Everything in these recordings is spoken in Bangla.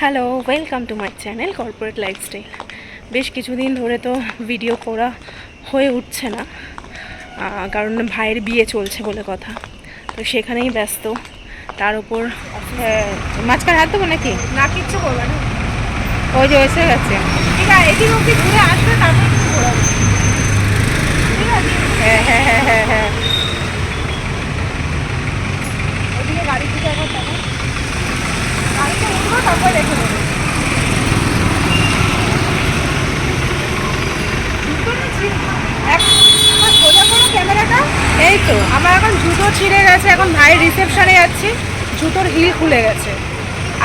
Hello welcome to my channel corporate lifestyle বেশ কিছুদিন ধরে তো ভিডিও করা হয়ে উঠছে না কারণ ভাইয়ের বিয়ে চলছে বলে কথা। তো সেখানেই ব্যস্ত। তার উপর মাঝখানে হাত দেবো নাকি? না কিচ্ছু করবে না। ওই যে এসে গেছে। ঠিক আছে এদিক অব্দি ঘুরে আসবে তারপর তুমি এই তো আমার এখন জুতো ছিঁড়ে গেছে, এখন ভাইয়ের রিসেপশনে যাচ্ছি, জুতোর হিল খুলে গেছে।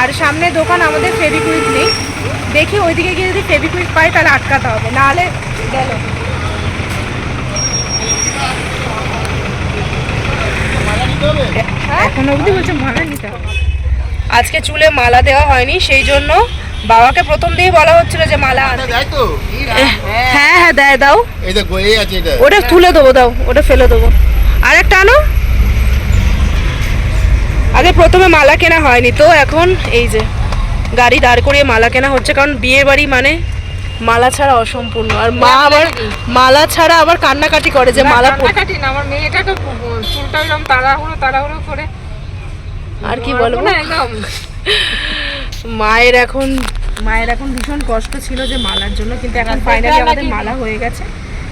আর সামনে দোকান আমাদের ফেবিকুইক নেই। দেখি ওইদিকে গিয়ে যদি ফেবিকুইক পাই, তাহলে আটকাতে হবে, নাহলে গেল। এখন অবধি বলছে মালা নিতে হবে। আজকে চুলে মালা দেওয়া হয়নি সেই জন্য বাবাকে প্রথম দিয়ে বলা হচ্ছিল যে মালা হ্যাঁ হ্যাঁ দেয় দাও। এই দেখো এই আছে এটা। ওটা তুলে দেবো দাও ওটা ফেলে দেবো। আর একটা আনো। আগে প্রথমে মালা কেনা হয়নি তো এখন এই যে গাড়ি দাঁড় করিয়ে মালা কেনা হচ্ছে কারণ বিয়ে বাড়ি মানে মালা ছাড়া অসম্পূর্ণ। আর মা আবার মালা ছাড়া আবার কান্নাকাটি করে যে মালা পর- কাটি না আমার মেয়েটাকে চুলটা এরকম তাড়াহুড়ো তাড়াহুড়ো করে। আর কি বলব? না একদম। মায়ের এখন মায়ের এখন ভীষণ কষ্ট ছিল যে মালার জন্য কিন্তু এখন ফাইনালি আমাদের মালা হয়ে গেছে।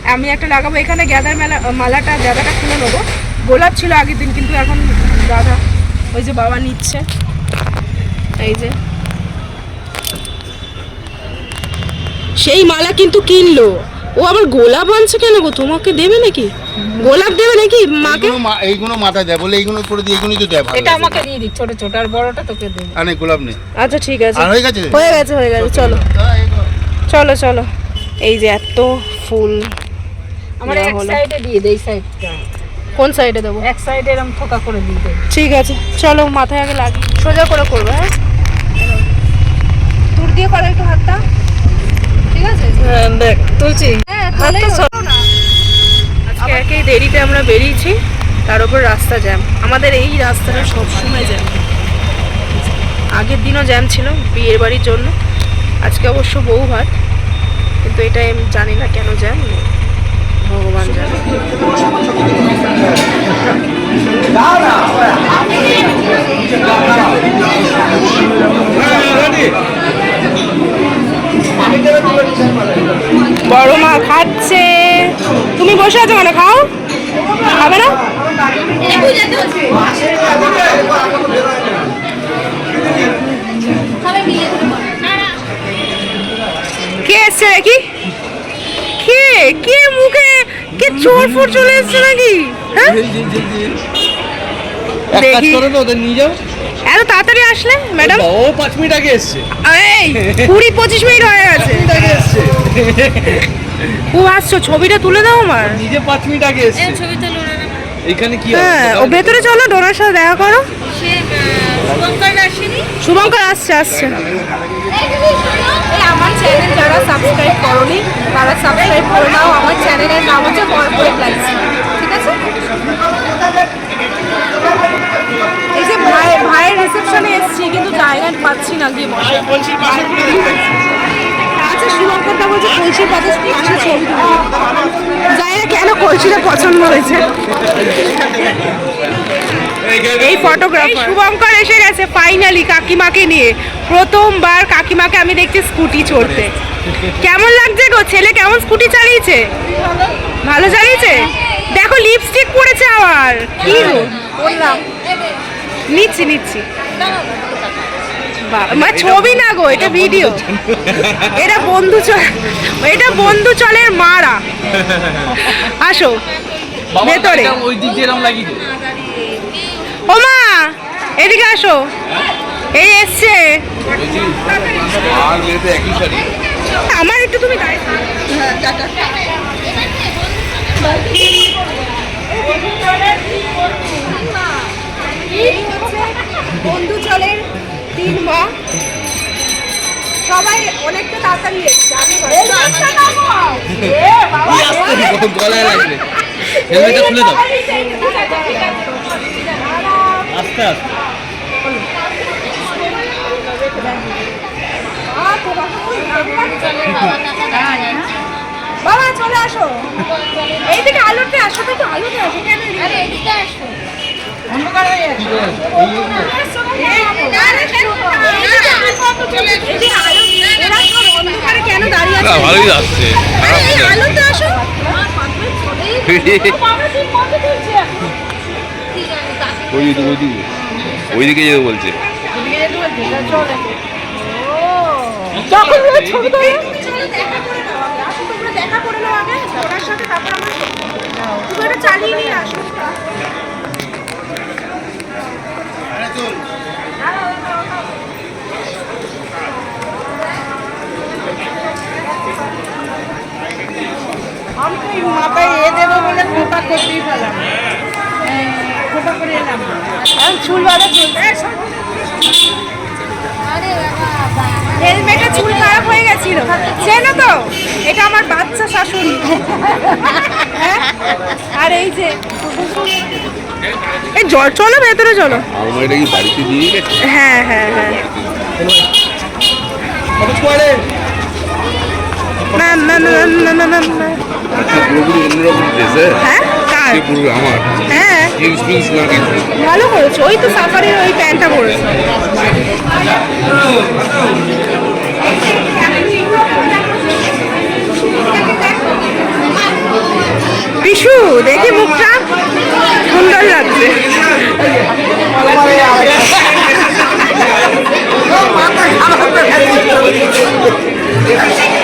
আমি একটা লাগাবো এখানে গ্যাদার মেলা মালাটা গ্যাদাটা খুলে নেব। গোলাপ ছিল আগের দিন কিন্তু এখন গাঁদা ওই যে বাবা নিচ্ছে। এই যে। সেই মালা কিন্তু কিনলো। ও আবার গোলাপ আনছে কেন গো? তোমাকে দেবে নাকি? গোলাপ দেবে নাকি মাকে? এইগুলো মা- এইগুলো মাথায় দেয়। বলে এইগুলো করে দিয়ে এইগুলোই তো দেয় ভালো এটা আমাকে দিয়ে দিক ছোট ছোট। আর বড়টা তোকে দেবো আর গোলাপ নেই। আচ্ছা ঠিক আছে। আর হয়ে গেছে? হয়ে গেছে হয়ে গেছে। চলো। চলো চলো। এই যে এত ফুল। আমার এক সাইডে দিয়ে দেই এই সাইডটা কোন সাইডে দেবো? এক সাইডে এরকম থোকা করে দিয়ে দে। ঠিক আছে। চলো মাথায় আগে লাগি সোজা করে করব হ্যাঁ? দূর দিয়ে করো একটু হাতটা। ঠিক আছে? দেখ তুলছি। হাতটা আজকে একেই দেরিতে আমরা বেরিয়েছি তার উপর রাস্তা জ্যাম আমাদের এই রাস্তাটা সবসময় জ্যাম আগের দিনও জ্যাম ছিল বিয়ের বাড়ির জন্য। আজকে অবশ্য বউ ভাত কিন্তু এটা আমি জানি না কেন জ্যাম ভগবান জানে। বড় মা খাচ্ছে। তুমি বসে আছো মানে খাও। খাবে না? কে এসছে নাকি? কে? কে মুখে? কে চোর ফোর চলে এসছে নাকি? হ্যাঁ? এক কাজ করো না ওদের নিয়ে যাও। তাড়াতাড়ি আসলে ম্যাডাম? ও পাঁচ মিনিট আগে এসছে। এই কুড়ি পঁচিশ মিনিট হয়ে গেছে। আগে এসছে। ও আসছো ছবিটা তুলে দাও আমার। নিজে পাঁচ মিনিট আগে এসছে। এখানে কি হ্যাঁ ও ভেতরে চলো ডোনার সাথে দেখা করো। শুভঙ্কর আসছে আসছে। আমার চ্যানেল যারা সাবস্ক্রাইব করনি তারা সাবস্ক্রাইব করে নাও। আমার চ্যানেলের নাম ছবি জানি না কেন কলসিটা পছন্দ হয়েছে? এই ফটোগ্রাফার শুভঙ্কর এসে গেছে ফাইনালি কাকিমাকে নিয়ে। প্রথমবার কাকিমাকে আমি দেখছি স্কুটি চড়তে। কেমন লাগছে গো? ছেলে কেমন স্কুটি চালিয়েছে? ভালো চালিয়েছে? দেখো লিপস্টিক পড়েছে আবার। কি গো? নিচ্ছি নিচ্ছি। বাবা, মা ছবি না গো এটা ভিডিও এটা বন্ধু চল এটা বন্ধু চলের মারা। আসো ভেতরে। ও মা এদিকে আসো। এই এসছে। আমার একটু তুমি বন্ধু চলের তিন মা সবাই অনেকটা তাড়াতাড়ি এসছে আমি গলায় লাগবে। হেলমেটটা খুলে দাও। আস্তে আস্তে। বাবা চলে আসো। এইদিকে আলোতে আসো তো আলোতে আসো। কেন এদিকে? ভালোই আসছে। ওইদিকে ওইদিকে ওইদিকে যেতে বলছে দেখা করে নাও আগে। আসো তোমরা দেখা করে নাও আগে ওনার সাথে তারপর আমরা চালিয়ে নিয়ে আমি মাথায় এ দেবো বলে খোপা করতেই পেলাম। খোপা করে এলাম। চুল বাঁধা হেলমেটে চুল খারাপ হয়ে গেছিল। চেনো তো? এটা আমার বাচ্চা শাশুড়ি। হ্যাঁ? আর এই যে এই জল চলো ভেতরে চলো। এটা কি বাড়িতে দিয়ে গেছে হ্যাঁ হ্যাঁ হ্যাঁ। না না না না না না না আচ্ছা পুরোপুরি অন্যরকম ড্রেস হ্যাঁ কার? পুরো আমার। হ্যাঁ। জিন্স ফিন্স না ভালো করেছ ওই তো সাফারির ওই প্যান্টটা পরেছো। বিশু দেখি মুখটা। সুন্দর লাগছে ঠিক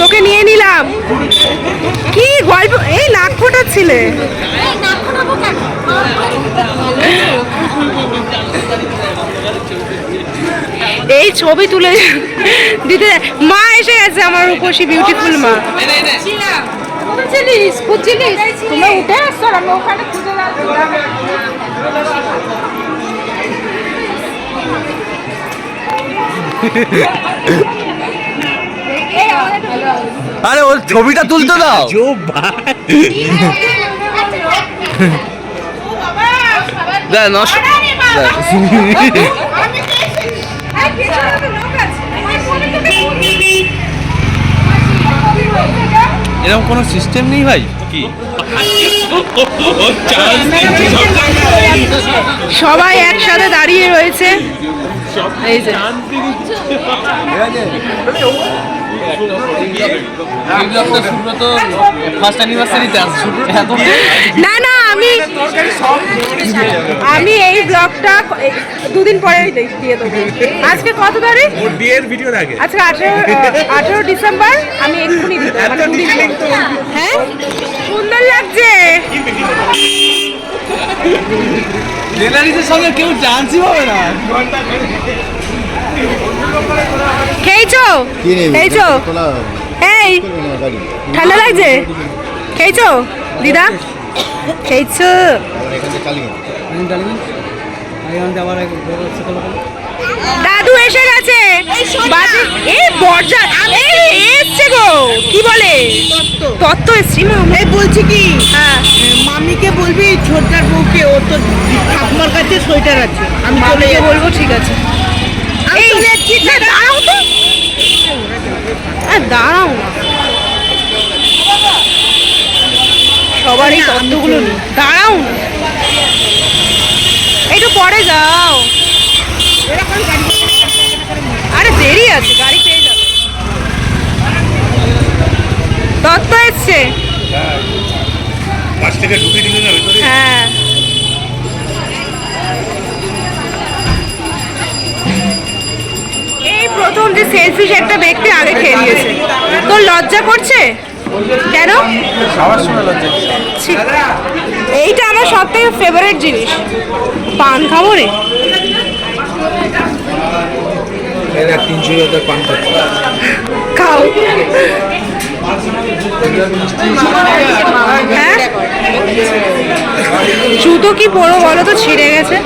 তোকে নিয়ে নিলাম। কি গল্প? এই নাক ফোটাচ্ছিলে। এই ছবি তুলে দিতে মা এসে গেছে আমার রূপসী বিউটিফুল মা। খুঁজছিলিস তোমরা উঠে আসছো আমি ওখানে খুঁজে আরে ওর ছবিটা তুলতে দাও। এরকম কোনো সিস্টেম নেই ভাই? কি? সবাই একসাথে দাঁড়িয়ে রয়েছে। এই যে। না না আমি আমি এই ব্লগটা দুদিন পরে দিয়ে দেবো। আজকে কত তারিখ? বিয়ের ভিডিও লাগে আজকে আঠেরো আঠেরো ডিসেম্বর আমি এক্ষুনি দিব মানে। হ্যাঁ? সুন্দর লাগছে। জেনারিদের সঙ্গে কেউ ডান্সই হবে না। খেয়েছো? খেয়েছো? এই ঠান্ডা লাগছে? খেয়েছো? দিদা? খেয়েছো? দাদু এসে গেছে। এই এসছে গো। কি বলে? তত্ত্ব এসছি। এই বলছি কি? হ্যাঁ মামিকে বলবি ছোটটার বউকে ও তো ঠাকুমার কাছে সোয়েটার আছে। আমি চলে বলব ঠিক আছে। এই দাঁড়াও তো। দাঁড়াও সবার এই তত্ত্বগুলো দাঁড়াও একটু পরে যাও। আরে দেরি আছে গাড়ি পেয়ে যাবে। তত্ত্ব এসছে। হ্যাঁ এই প্রথম যে সেলফিশ একটা ব্যক্তি আগে খেয়ে নিয়েছে তোর লজ্জা করছে? কেন? এইটা আমার সব থেকে ফেভারিট জিনিস। পান খাব রে। খাও। হ্যাঁ? জুতো কি পরো বলো তো? ছিঁড়ে গেছে।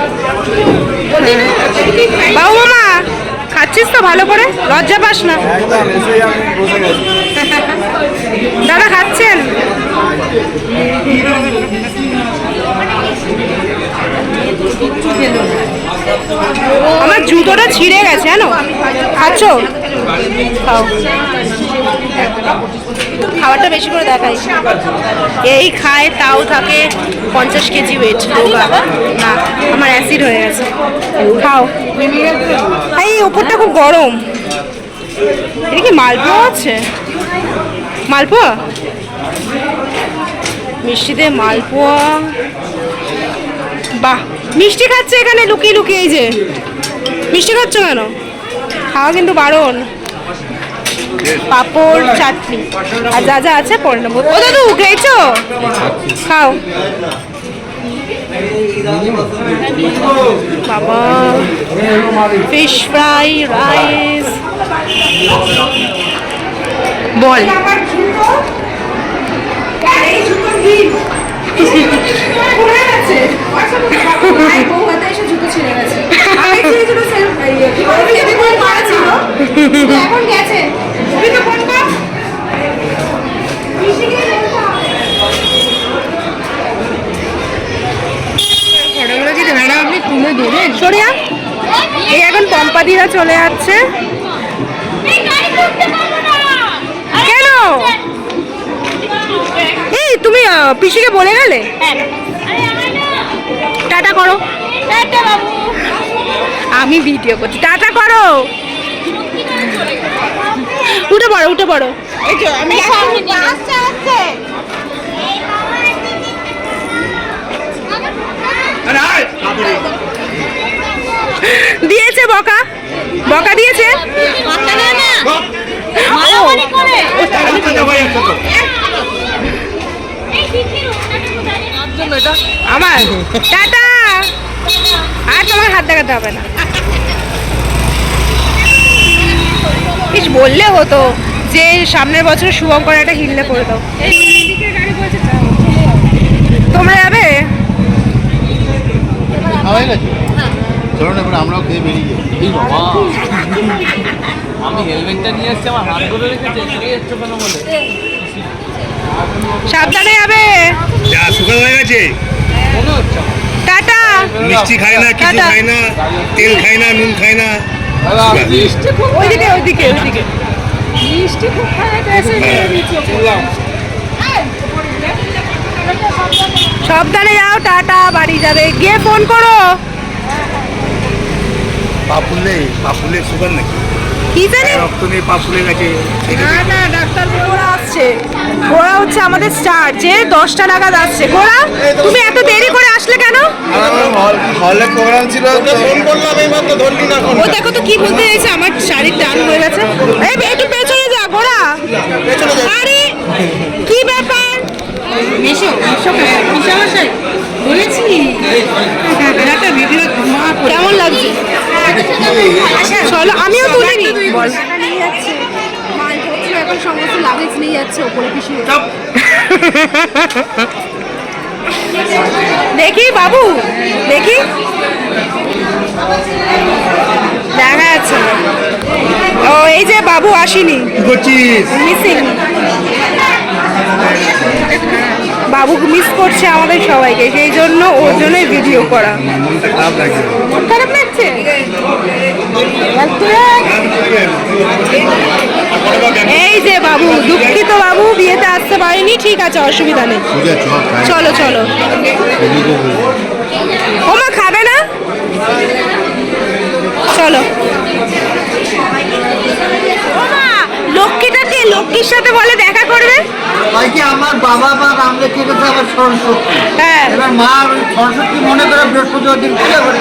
বাবু মামা! খাচ্ছিস তো ভালো করে? লজ্জা পাস না। দাদা খাচ্ছেন? আমার জুতোটা ছিঁড়ে গেছে, জানো? খাচ্ছ? খাবারটা বেশি করে দেখাই। এই খায়, তাও থাকে পঞ্চাশ কেজি ওয়েট রোগা। না, আমার অ্যাসিড হয়ে গেছে। খাও। এই, ওপরটা খুব গরম। এটা কি মালপোয়া আছে? মালপোয়া? মিষ্টিতে মালপোয়া। বাহ! মিষ্টি খাচ্ছে এখানে লুকিয়ে লুকিয়ে, এই যে। মিষ্টি খাচ্ছ কেন? খাওয়া কিন্তু বারণ। পাপড়, চাটনি। আর যা যা আছে পরে নেব। ও দাদু, খেয়েছো? খাও। বাবা ফিশ ফ্রাই রাইস বল। এখন গেছে সরিয়া এই এখন পম্পাদিরা চলে যাচ্ছে পিসিকে বলে গেলে? টাটা করো। আমি ভিডিও করছি। টাটা করো। উঠে পড়ো উঠে পড়ো। এই তো আমি দিয়েছে বকা। বকা দিয়েছে? আমার। টাটা। আর তোমার হাত দেখাতে হবে না। কিছু বললে হতো যে সামনের বছর শুভঙ্কর একটা হিললে করে দাও। তোমরা যাবে? খাওয়া গেছে। চলো না এবার আমরাও খেয়ে বেরিয়ে যাই। বাবা। আমি হেলমেটটা নিয়ে এসেছি আমার হাত ধরে রেখেছে বলে? সাবধানে যাবে। যা সুগার হয়ে গেছে। টাটা। মিষ্টি খায় না কিছু খায় না তেল খায় না নুন খায় না ওইদিকে ওইদিকে ওইদিকে। মিষ্টি খুব খায় সাবধানে যাও টাটা বাড়ি যাবে। গিয়ে ফোন করো। ফুললে পা সুগার নাকি? কি জানি রক্ত নেই পা ফুলে গেছে না না ডাক্তার ঘোড়া আসছে ঘোড়া হচ্ছে আমাদের স্টার যে দশটা নাগাদ আসছে ঘোড়া তুমি এত দেরি করে আসলে কেন হলে প্রোগ্রাম ছিল ফোন করলাম এই মাত্র ধরলি না ও দেখো তো কি বলতে চাইছে আমার শাড়ির টান হয়ে গেছে এই একটু পেছনে যা ঘোড়া আরে কি ব্যাপার মেশো মেশামশাই বলেছি একটা ভিডিও কেমন লাগছে চলো আমিও নিয়ে যাচ্ছে। এখন সমস্ত লাগেজ নিয়ে যাচ্ছে ওপরে পিছিয়ে দেখি বাবু দেখি। দেখা যাচ্ছে। ও এই যে বাবু আসেনি। মিসিং বাবু মিস করছে আমাদের সবাইকে সেই জন্য ওর জন্যই ভিডিও করা। খারাপ লাগছে? এই যে বাবু দুঃখিত বাবু বিয়েতে আসতে পারিনি ঠিক আছে অসুবিধা নেই। চল চলো ওমা খাবে না? চলো। ওমা লক্ষ্মীটা কে? লক্ষ্মীর সাথে বলে দেখা করবে? ভাই কি আমার বাবা বা কেটেছে আবার সরস্বতী? হ্যাঁ। এবার মা সরস্বতী মনে করে বৃহস্পতিবার দিন পুজো করে।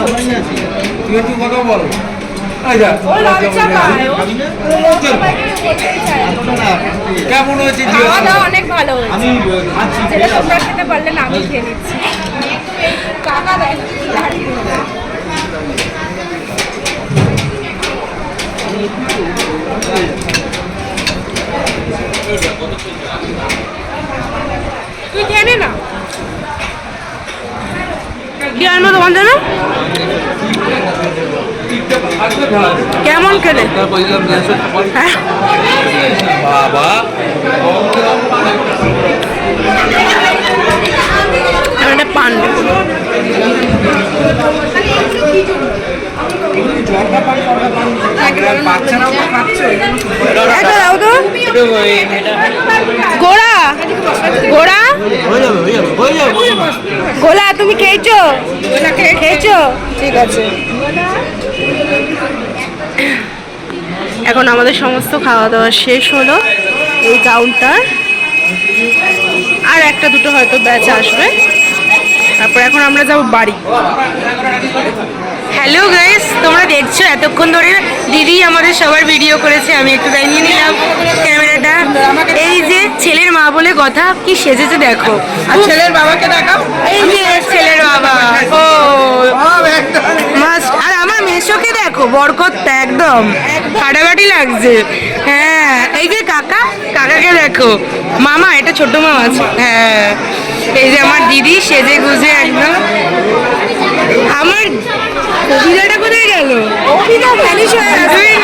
তুই একটু কথা বল। কেমন হয়েছে। অনেক ভালো হয়েছে যেটা তোমরা খেতে পারলে না আমি খেয়ে নিচ্ছি। কাকা দেখ দাঁড়িয়ে তুই খেয়ে নে না কি আনব তোমার জন্য কেমন খেলে? বাবা পান গোড়া গোলা তুমি খেয়েছো? খেয়েছো। ঠিক আছে। এখন আমাদের সমস্ত খাওয়া দাওয়া শেষ হলো এই কাউন্টার আর একটা দুটো হয়তো ব্যাচ আসবে। তারপর এখন আমরা যাব বাড়ি। হ্যালো গাইস তোমরা দেখছ এতক্ষণ ধরে দিদি আমাদের সবার ভিডিও করেছে আমি একটু তাই নিয়ে নিলাম ক্যামেরাটা। এই যে ছেলের মা বলে কথা কি সেজেছে দেখো। আর ছেলের বাবাকে দেখাও। এই যে ছেলের বাবা ও। মেশোকে দেখো বরকতটা একদম। ফাটাফাটি লাগছে। হ্যাঁ এই যে কাকা কাকাকে দেখো। মামা এটা ছোট মামা আছে। হ্যাঁ এই যে আমার দিদি সেজে গুজে একদম। আমার কবিতাটা কোথায় গেল? হয়ে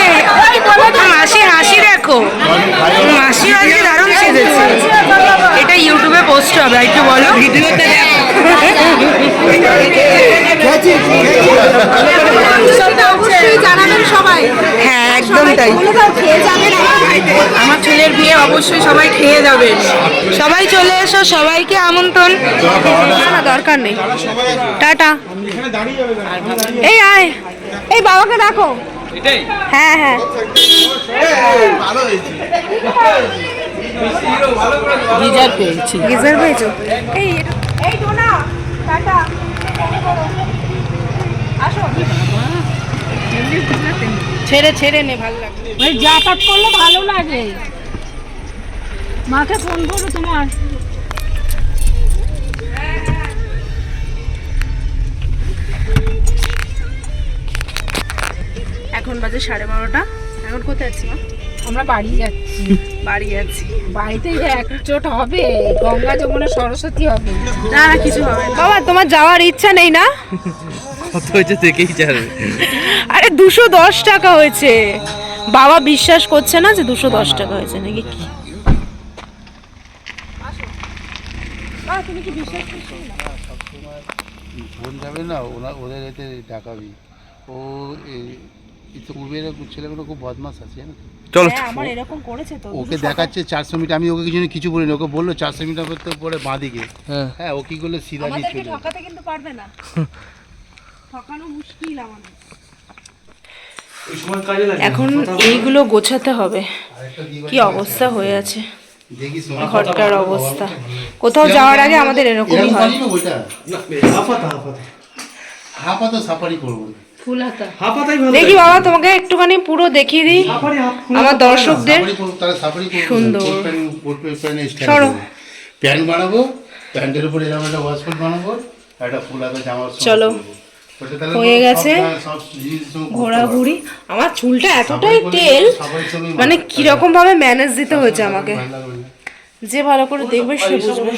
মাসি হাসি দেখো। মাসি আজকে দারুণ সেজেছে। এটা ইউটিউবে পোস্ট হবে একটু বলো। ভিডিওতে দেখো অবশ্যই জানাবেন সবাই। হ্যাঁ একদম তাই। আমার ছেলের বিয়ে অবশ্যই সবাই খেয়ে যাবে। সবাই চলে এসো সবাইকে আমন্ত্রণ। না না দরকার নেই। টাটা। এই আয়। এই বাবাকে ডাকো। হ্যাঁ হ্যাঁ। গিজার পেয়েছি। গিজার পেয়েছ? এই এই টোনা টাটা। আসো। ছেড়ে ছেড়ে নে ভালো ওই যাতায়াত করলে ভালো লাগে। মাকে ফোন করো তোমার। এখন বাজে সাড়ে বারোটা। এখন কোথায় আছি মা? আমরা বাড়ি যাচ্ছি। বাড়ি যাচ্ছি বাড়িতে যে একজোট হবে গঙ্গা যমুনা সরস্বতী হবে। না না কিছু হবে না। বাবা তোমার যাওয়ার ইচ্ছা নেই না? কত হয়েছে দেখেই যাবে। দুশো দশ টাকা হয়েছে। বাবা বিশ্বাস করছে না যে দুশো দশ টাকা হয়েছে নাকি? কি ফোন যাবে না ওরা ওদের এতে ডাকাবি। ও ছেলেগুলো খুব বদমাস আছে জানো চলো। হ্যাঁ আমার এরকম করেছে তো ওকে দেখাচ্ছে চারশো মিটার আমি ওকে কিছু কিছু বলিনি ওকে বলল চারশো মিটার করতে পরে বাঁ দিকে হ্যাঁ। হ্যাঁ ও কি করল সিধা দিয়ে চলে ঠকাতে কিন্তু পারবে না। ঠকানো মুশকিল আমাদের। এখন এইগুলো গোছাতে হবে। কি অবস্থা হয়ে আছে? দেখি ঘরটার অবস্থা। কোথাও যাওয়ার আগে আমাদের এরকমই হয়। হাফা তো সাফারি করব। দেখি বাবা তোমাকে একটুখানি পুরো দেখিয়ে দিই। আমার দর্শকদের সুন্দর। প্যান্ট সরো। বানাবো প্যান্টের উপর এরকম একটা ওয়াশকোট বানাবো একটা ফুল হাতা জামা চলো। হয়ে গেছে। ঘোরাঘুরি। আমার চুলটা এতটাই তেল মানে। কীরকম ভাবে ম্যানেজ দিতে হয়েছে আমাকে। যে ভালো করে দেখবে সে বুঝবে।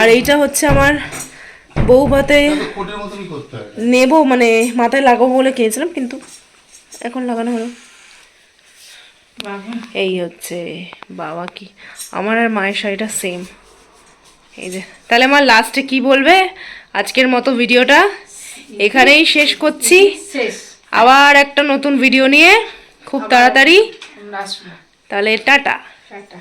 আর এইটা হচ্ছে আমার বউ ভাতে নেব মানে মাথায় লাগাবো বলে কিনেছিলাম কিন্তু এখন লাগানো হলো। এই হচ্ছে বাবা কি। আমার আর মায়ের শাড়িটা সেম এই যে তাহলে আমার লাস্টে কি বলবে? আজকের মতো ভিডিওটা। এখানেই শেষ করছি। আবার একটা নতুন ভিডিও নিয়ে খুব তাড়াতাড়ি। তাহলে টাটা। টাটা।